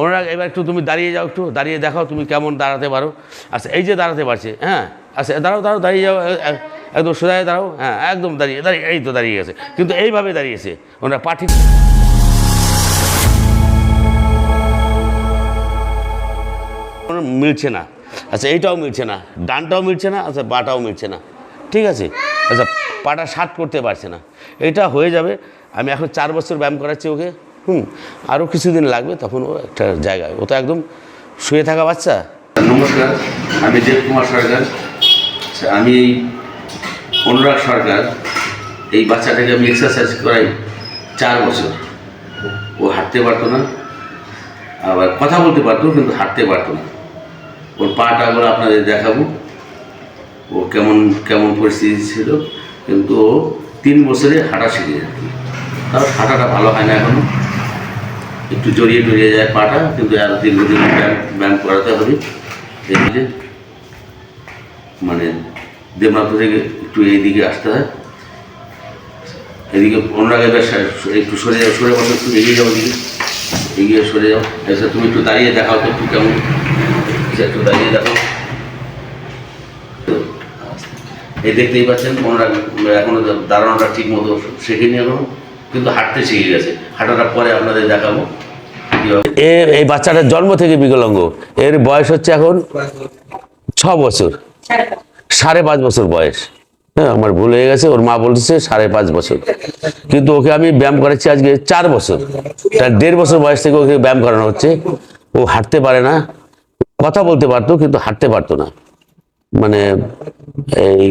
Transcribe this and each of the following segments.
অনুরাগ, এবার একটু তুমি দাঁড়িয়ে যাও একটু, দাঁড়িয়ে দেখাও তুমি কেমন দাঁড়াতে পারো। আচ্ছা এই যে দাঁড়াতে পারছে হ্যাঁ আচ্ছা দাঁড়াও দাঁড়াও, দাঁড়িয়ে যাও একদম সোজা হয়ে দাঁড়াও হ্যাঁ একদম দাঁড়িয়ে দাঁড়িয়ে, এই তো দাঁড়িয়ে গেছে। কিন্তু এইভাবে দাঁড়িয়েছে ওনারা পাঠি মিলছে না। আচ্ছা এইটাও মিলছে না, ডানটাও মিলছে না আচ্ছা বাটাও মিলছে না। ঠিক আছে? আচ্ছা পাটা শার্ট করতে পারছে না। এটা হয়ে যাবে, আমি এখন চার বছর ব্যায়াম করাচ্ছি ওকে। হুম আরও কিছুদিন লাগবে তখন ও একটা জায়গায় ও তো একদম শুয়ে থাকা বাচ্চা। নমস্কার আমি দেব কুমার সরকার। আচ্ছা, আমি এই অনুরাগ সরকার। এই বাচ্চাটাকে আমি এক্সারসাইজ করাই চার বছর। ও হাঁটতে পারতো না আবার কথা বলতে পারতো কিন্তু হাঁটতে পারতো না। ওর পাটা করে আপনাদের দেখাবো। ও কেমন কেমন পরিস্থিতি ছিল কিন্তু ও তিন বছরে হাঁটা শিখে যায় তার হাঁটাটা ভালো হয় না এখনও। একটু জড়িয়ে টড়িয়ে যায় পাটা কিন্তু আর দীর্ঘদিন ব্যায়াম ব্যায়াম করাতে হবে। যে মানে দেবনাথ থেকে একটু এইদিকে আসতে হয়। এদিকে অনুরাগ এবার একটু সরে যাও সরে বসো একটু এগিয়ে যাও এদিকে এগিয়ে সরে যাও। এসে তুমি একটু দাঁড়িয়ে দেখাও তো একটু কেমন। আচ্ছা, একটু দাঁড়িয়ে দেখাও। এই দেখতেই পাচ্ছেন অনুরাগ এখনও দাঁড়ানোটা ঠিক মতো শেখেনি এখনও। কিন্তু হাঁটতে শিখে গেছে। হাঁটাটা পরে আপনাদের দেখাবো। এ, এই বাচ্চাটার জন্ম থেকে বিকলাঙ্গ। এর বয়স হচ্ছে এখন ছ বছর। সাড়ে পাঁচ বছর বয়স। হ্যাঁ আমার ভুল হয়ে গেছে, ওর মা বলছে সাড়ে পাঁচ বছর। কিন্তু ওকে আমি ব্যায়াম করাচ্ছি আজকে চার বছর। তার দেড় বছর বয়স থেকে ওকে ব্যায়াম করানো হচ্ছে। ও হাঁটতে পারে না। কথা বলতে পারতো, কিন্তু হাঁটতে পারতো না। মানে এই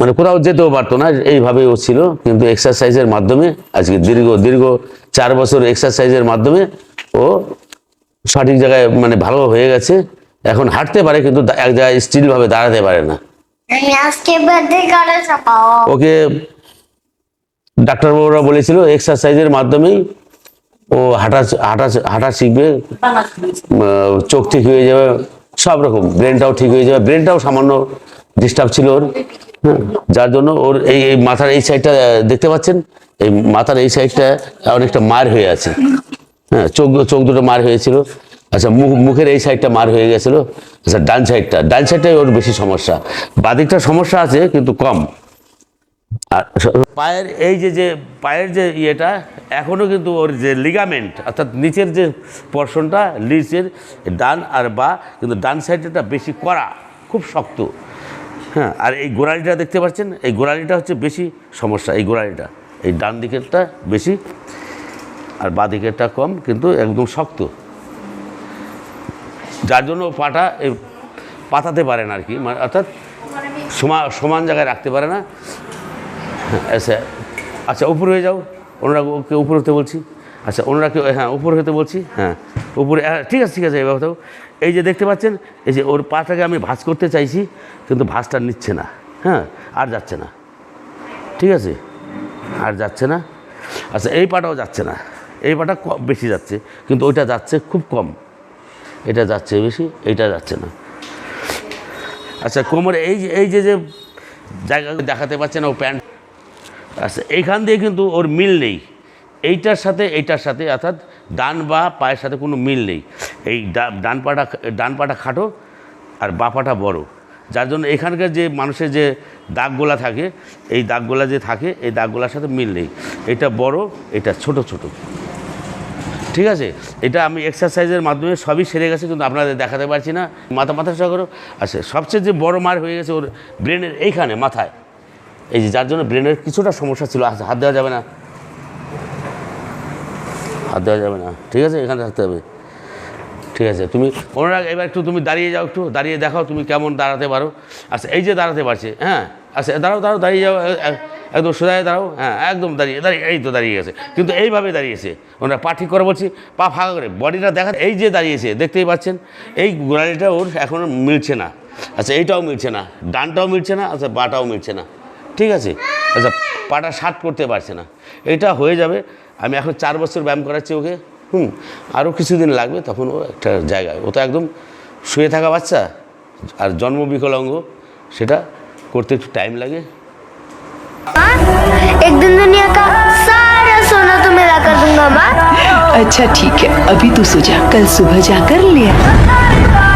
মানে কোথাও যেতেও পারতো না এইভাবে ও ছিল। কিন্তু এক্সারসাইজের মাধ্যমে আজকে দীর্ঘ দীর্ঘ চার বছর এক্সারসাইজের মাধ্যমে ও সঠিক জায়গায় মানে ভালো হয়ে গেছে। এখন হাঁটতে পারে কিন্তু এক জায়গায় স্টিলভাবে দাঁড়াতে পারে না। ওকে ডাক্তারবাবুরা বলেছিল এক্সারসাইজের মাধ্যমেই ও হাঁটা হাঁটা হাঁটা শিখবে। চোখ ঠিক হয়ে যাবে সব রকম ব্রেনটাও ঠিক হয়ে যাবে। ব্রেনটাও সামান্য ডিস্টার্ব ছিল ওর। যার জন্য ওর এই মাথার এই সাইডটা দেখতে পাচ্ছেন? এই মাথার এই সাইডটা অনেকটা মার হয়ে আছে। হ্যাঁ চোখ চোখ দুটো মার হয়েছিল। আচ্ছা মুখ, মুখের এই সাইডটা মার হয়ে গেছিল। আচ্ছা ডান সাইডটা ডান সাইডটাই ওর বেশি সমস্যা। বাদিকটা সমস্যা আছে, কিন্তু কম। আর পায়ের এই যে যে পায়ের যে ইয়েটা এখনও কিন্তু ওর যে লিগামেন্ট অর্থাৎ নিচের যে পর্শনটা নিচের ডান আর বা, কিন্তু ডান সাইডটা বেশি কড়া, খুব শক্ত। হ্যাঁ আর এই গোড়ালিটা দেখতে পাচ্ছেন? এই গোড়ালিটা হচ্ছে বেশি সমস্যা, এই গোড়ালিটা। এই ডান দিকেরটা বেশি, আর বাঁ দিকেরটা কম, কিন্তু একদম শক্ত। যার জন্য পাটা এই পাতাতে পারে না আর কি মানে অর্থাৎ সমান সমান জায়গায় রাখতে পারে না। আচ্ছা আচ্ছা উপরে হয়ে যাও। ওনারা ওকে উপরে হতে বলছি। আচ্ছা ওনারাকে হ্যাঁ উপরে হতে বলছি? হ্যাঁ উপরে ঠিক আছে ঠিক আছে এবার এই যে দেখতে পাচ্ছেন, এই যে ওর পাটাকে আমি ভাঁজ করতে চাইছি, কিন্তু ভাঁজটা নিচ্ছে না। হ্যাঁ আর যাচ্ছে না। ঠিক আছে? আর যাচ্ছে না। আচ্ছা এই পাটাও যাচ্ছে না। এই পাটা বেশি যাচ্ছে, কিন্তু ওইটা যাচ্ছে খুব কম। এটা যাচ্ছে বেশি, এইটা যাচ্ছে না। আচ্ছা কোমরে এই যে এই যে যে জায়গা দেখাতে পাচ্ছে না ও প্যান্ট। আচ্ছা এইখান দিয়ে কিন্তু ওর মিল নেই। এইটার সাথে এইটার সাথে অর্থাৎ ডান বা পায়ের সাথে কোনো মিল নেই। এই ডান পাটা ডান পাটা খাটো আর বা পাটা বড়। যার জন্য এখানকার যে মানুষের যে দাগগোলা থাকে এই দাগগোলা যে থাকে এই দাগগোলার সাথে মিল নেই। এটা বড় এটা ছোট ছোট। ঠিক আছে? এটা আমি এক্সারসাইজের মাধ্যমে সবই সেরে গেছে কিন্তু আপনাদের দেখাতে পারছি না। মাথা মাথা সহ করো। আচ্ছা সবচেয়ে যে বড় মার হয়ে গেছে ওর ব্রেনের এইখানে মাথায়। এই যে যার জন্য ব্রেনের কিছুটা সমস্যা ছিল আচ্ছা, হাত দেওয়া যাবে না। হাত দেওয়া যাবে না। ঠিক আছে? এখানে থাকতে হবে। ঠিক আছে? তুমি অনুরাগ, এবার একটু তুমি দাঁড়িয়ে যাও একটু। দাঁড়িয়ে দেখাও তুমি কেমন দাঁড়াতে পারো। আচ্ছা এই যে দাঁড়াতে পারছে হ্যাঁ? আচ্ছা দাঁড়াও দাঁড়াও, দাঁড়িয়ে যাও। একদম সোজা হয়ে দাঁড়াও। হ্যাঁ একদম দাঁড়িয়ে দাঁড়িয়ে, এই তো দাঁড়িয়ে গেছে। কিন্তু এইভাবে দাঁড়িয়েছে। ওনারা পা ঠিক করে বলছি, পা ফাঁকা করে। বডিটা দেখা, এই যে দাঁড়িয়েছে, দেখতেই পাচ্ছেন? এই গোড়ালিটা ওর এখনও মিলছে না। আচ্ছা এইটাও মিলছে না। ডানটাও মিলছে না আচ্ছা বাটাও মিলছে না। ঠিক আছে? আচ্ছা পাটা শার্ট করতে পারছে না এটা হয়ে যাবে আমি এখন চার বছর ব্যায়াম করাচ্ছি ওকে হুম আরও কিছুদিন লাগবে তখন ও একটা জায়গায় ও তো একদম শুয়ে থাকা বাচ্চা আর জন্ম বিকলাঙ্গ সেটা করতে একটু টাইম লাগে एक दिन दुनिया का सारा सोना तुम्हें ला कर दूंगा माँ अच्छा ठीक है अभी तू सो जा कल सुबह जाकर ले आ